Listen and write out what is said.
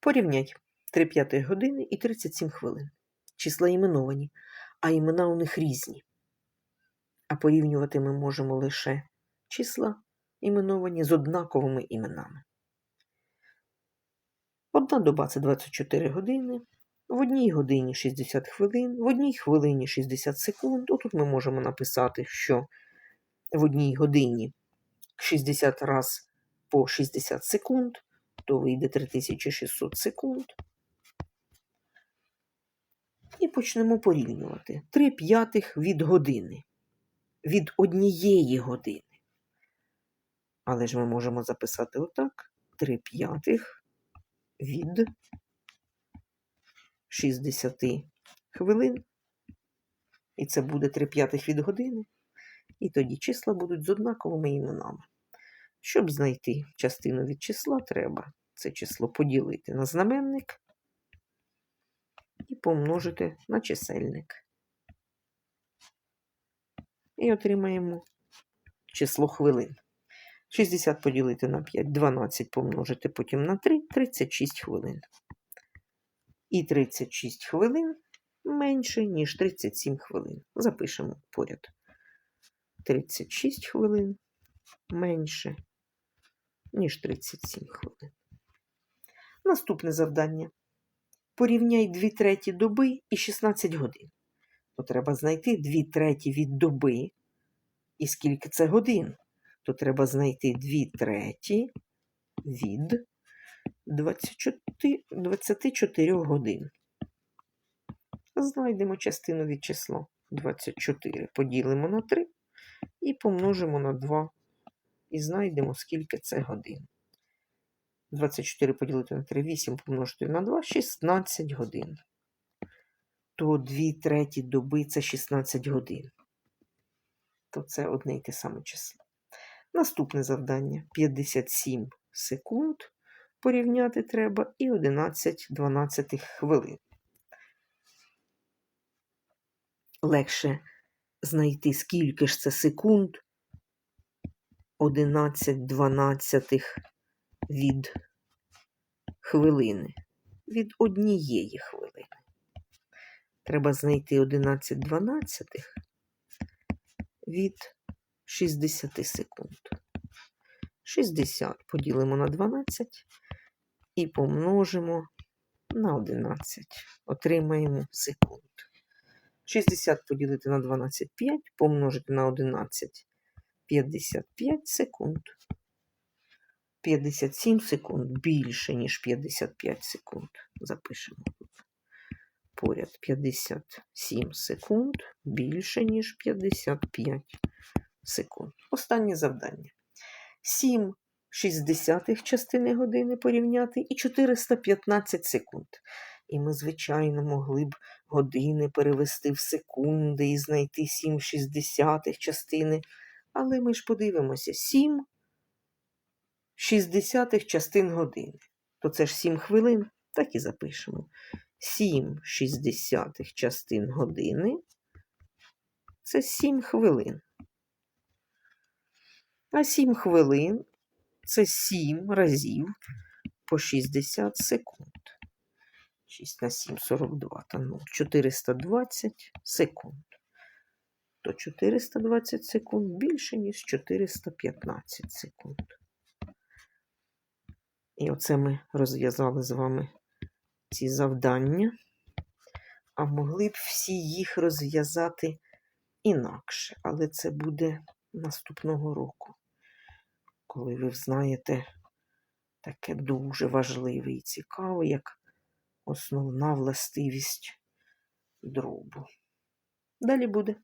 Порівняй 3 п'ятих години і 37 хвилин. Числа іменовані, а імена у них різні. А порівнювати ми можемо лише числа іменовані з однаковими іменами. Одна доба це 24 години, в одній годині 60 хвилин, в одній хвилині 60 секунд. Отут ми можемо написати, що в одній годині 60 раз по 60 секунд, то вийде 3600 секунд. І почнемо порівнювати. 3 п'ятих від години. Від однієї години. Але ж ми можемо записати отак: 3 п'ятих від 60 хвилин. І це буде 3 п'ятих від години. І тоді числа будуть з однаковими іменами. Щоб знайти частину від числа, треба це число поділити на знаменник і помножити на чисельник. І отримаємо число хвилин. 60 поділити на 5, 12 помножити потім на 3, 36 хвилин. І 36 хвилин менше, ніж 37 хвилин. Запишемо поряд. 36 хвилин менше, ніж 37 хвилин. Наступне завдання. Порівняй 2 треті доби і 16 годин. То треба знайти 2 треті від доби. І скільки це годин? То треба знайти 2 треті від 24, 24 годин. Знайдемо частину від числа 24. Поділимо на 3 і помножимо на 2. І знайдемо, скільки це годин. 24 поділити на 3, 8 помножити на 2, 16 годин. То 2 треті доби це 16 годин. То це одне й те саме число. Наступне завдання 57 секунд порівняти треба і 11 12 хвилин. Легше знайти, скільки ж це секунд 11 12 від хвилини. Від однієї хвилини. Треба знайти 11 12 від 60 секунд. 60 поділимо на 12 і помножимо на 11. Отримаємо секунд. 60 поділити на 12 5, помножити на 11 55 секунд. 57 секунд більше, ніж 55 секунд. Запишемо тут. Поряд 57 секунд більше, ніж 55 секунд. Останнє завдання. 7 шістдесятих частини години порівняти і 415 секунд. І ми, звичайно, могли б години перевести в секунди і знайти 7 шістдесятих частини. Але ми ж подивимося, 7 шістдесятих частин години. То це ж 7 хвилин, так і запишемо. 7 шістдесятих частин години. Це 7 хвилин. А 7 хвилин це 7 разів по 60 секунд. 6 на 7 42 та 0. 420 секунд. То 420 секунд більше, ніж 415 секунд. І оце ми розв'язали з вами ці завдання, а могли б всі їх розв'язати інакше, але це буде наступного року, коли ви знаєте таке дуже важливе і цікаве, як основна властивість дробу. Далі буде.